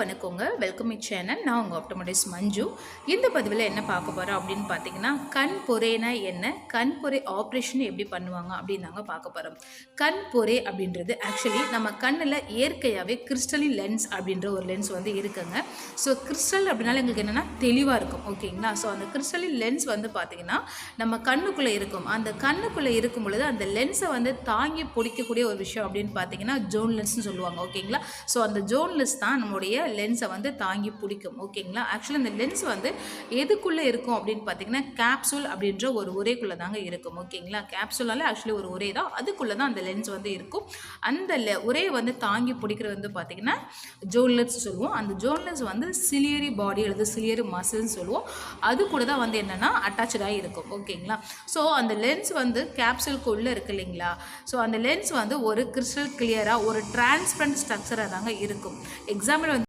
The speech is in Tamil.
வணக்கங்க. வெல்கம் இட் சேனல் நான் உங்கள் ஆப்டோமேட்டிஸ் மஞ்சு. இந்த பதிவில் என்ன பார்க்க போகிறோம் அப்படின்னு பார்த்தீங்கன்னா கண் பொறைனா என்ன? கண் பொறை ஆப்ரேஷன் எப்படி பண்ணுவாங்க அப்படின்னு நாங்கள் பார்க்க போகிறோம் கண் பொறை அப்படின்றது ஆக்சுவலி நம்ம கண்ணில் இயற்கையாகவே கிறிஸ்டலின் லென்ஸ் அப்படின்ற ஒரு லென்ஸ் வந்து இருக்குங்க. ஸோ கிறிஸ்டல் அப்படின்னால எங்களுக்கு என்னென்னா தெளிவாக இருக்கும். ஓகேங்களா ஸோ அந்த கிறிஸ்டலின் லென்ஸ் வந்து பார்த்திங்கன்னா நம்ம கண்ணுக்குள்ளே இருக்கும். அந்த கண்ணுக்குள்ளே இருக்கும் பொழுது அந்த லென்ஸை வந்து தாங்கி பிடிக்கக்கூடிய ஒரு விஷயம் அப்படின்னு பார்த்தீங்கன்னா ஜோன் லென்ஸ்னு சொல்லுவாங்க. ஓகேங்களா ஸோ அந்த ஜோன் லென்ஸ் தான் நம்மளுடைய லென்ஸை வந்து தாங்கி பிடிக்கும். ஓகேங்களா? ஆக்சுவலி இந்த லென்ஸ் வந்து எதுக்குள்ளே இருக்கும் அப்படின்னு பார்த்தீங்கன்னா கேப்சூல் அப்படின்ற ஒரு உரைக்குள்ளே தாங்க இருக்கும். ஓகேங்களா? கேப்சூலால் ஆக்சுவலி ஒரு உரை தான். அதுக்குள்ளே தான் அந்த லென்ஸ் வந்து இருக்கும். அந்த லெ உரையை வந்து தாங்கி பிடிக்கிறது வந்து பார்த்திங்கன்னா ஜோன்லெட்ஸ் சொல்லுவோம். அந்த ஜோன்லெட்ஸ் வந்து சிலியரி பாடி அல்லது சிலியரி மசில்னு சொல்லுவோம். அது கூட தான் வந்து என்னென்னா அட்டாச்சாக இருக்கும். ஓகேங்களா? ஸோ அந்த லென்ஸ் வந்து கேப்சூலுக்கு உள்ளே இருக்கு இல்லைங்களா? ஸோ அந்த லென்ஸ் வந்து ஒரு கிறிஸ்டல் கிளியராக ஒரு டிரான்ஸ்பரண்ட் ஸ்ட்ரக்சராக தாங்க இருக்கும். எக்ஸாம்பிள் வந்து